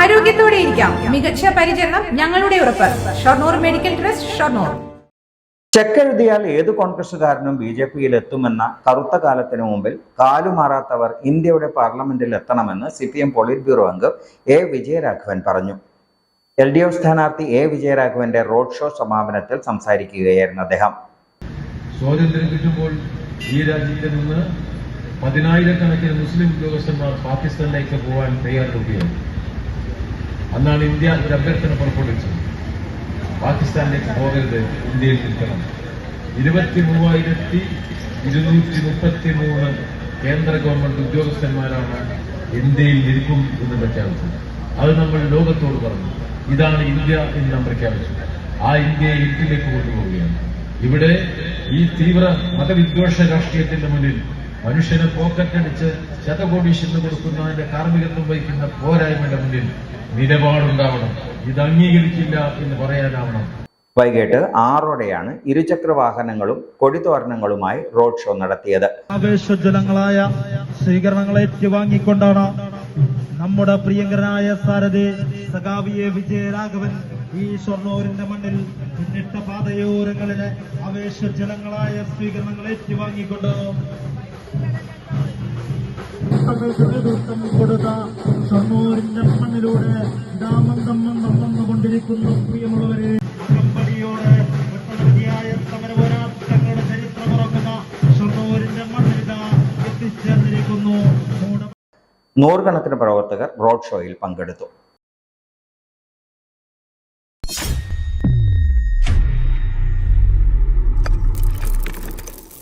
ആരോഗ്യത്തോടെ ഇരിക്കാം. മികച്ച പരിചരണം ഞങ്ങളുടെ ഉറപ്പ്. Shoranur medical trust Shoranur. Cheque എഴുതിയാൽ ഏത് കോൺഗ്രസുകാരനും ബി ജെ പിയിൽ എത്തുമെന്ന കറുത്ത കാലത്തിനു മുമ്പിൽ കാലുമാറാത്തവർ ഇന്ത്യയുടെ പാർലമെന്റിൽ എത്തണമെന്ന് C P M polit bureau അംഗം എ വിജയരാഘവൻ പറഞ്ഞു. എൽ ഡി എഫ് സ്ഥാനാർത്ഥി എ വിജയരാഘവന്റെ റോഡ് ഷോ സമാപനത്തിൽ സംസാരിക്കുകയായിരുന്നു അദ്ദേഹം. സ്വാതന്ത്ര്യം കിട്ടുമ്പോൾ ഈ രാജ്യത്തിൽ നിന്ന് പതിനായിരക്കണക്കിന് മുസ്ലിം ഉദ്യോഗസ്ഥന്മാർ പാകിസ്ഥാനിലേക്ക് പോകാൻ തയ്യാറെടുക്കുകയാണ്. അന്നാണ് ഇന്ത്യ അഭ്യർത്ഥന പുറപ്പെടുവിച്ചത്. പാകിസ്ഥാനിലേക്ക് പോകരുത് ഇന്ത്യയിൽ നിൽക്കണം. ഇരുപത്തി മൂവായിരത്തി ഇരുന്നൂറ്റി മുപ്പത്തി മൂന്ന് കേന്ദ്ര ഗവൺമെന്റ് ഉദ്യോഗസ്ഥന്മാരാണ് ഇന്ത്യയിൽ നിൽക്കും എന്ന് പ്രഖ്യാപിച്ചത്. അത് നമ്മൾ ലോകത്തോട് പറഞ്ഞു. ഇതാണ് ഇന്ത്യ എന്ന് നാം പ്രഖ്യാപിച്ചു. ആ ഇന്ത്യയെ ഇന്ത്യയിലേക്ക് കൊണ്ടുപോവുകയാണ്. ഇവിടെ ഈ തീവ്ര മതവിദ്വേഷ രാഷ്ട്രീയത്തിന്റെ മുന്നിൽ മനുഷ്യനെ പോക്കറ്റടിച്ച് ശതകോടീശ്വരന് കൊടുക്കുന്നതിന്റെ കാർമ്മികത്വം വഹിക്കുന്ന പോരായ്മയുടെ മുന്നിൽ നിലപാടുണ്ടാവണം. ഇത് അംഗീകരിക്കില്ല എന്ന് പറയാനാവണം. വൈകിട്ട് ആറോടെയാണ് ഇരുചക്ര വാഹനങ്ങളും കൊടിതോരണങ്ങളുമായി റോഡ് ഷോ നടത്തിയത്. ആവേശജലങ്ങളായ സ്വീകരണങ്ങൾ ഏറ്റുവാങ്ങിക്കൊണ്ടാണ് നമ്മുടെ പ്രിയങ്കരനായ സാരഥി സഖാവിയെ വിജയരാഘവൻ ഈ ഷൊർണൂരിന്റെ മണ്ണിൽ പിന്നിട്ട പാതയോരങ്ങളിലെ ആവേശജലങ്ങളായ സ്വീകരണങ്ങൾ ഏറ്റുവാങ്ങിക്കൊണ്ട് നേതൃത്വം കൊടുത്ത ഷൊർണൂരിന്റെ മണ്ണിലൂടെ മന്ദം വന്നുകൊണ്ടിരിക്കുന്നു പ്രിയമുള്ളവരെ നൂറുകണക്കിന് പ്രവർത്തകർ റോഡ് ഷോയിൽ പങ്കെടുത്തു.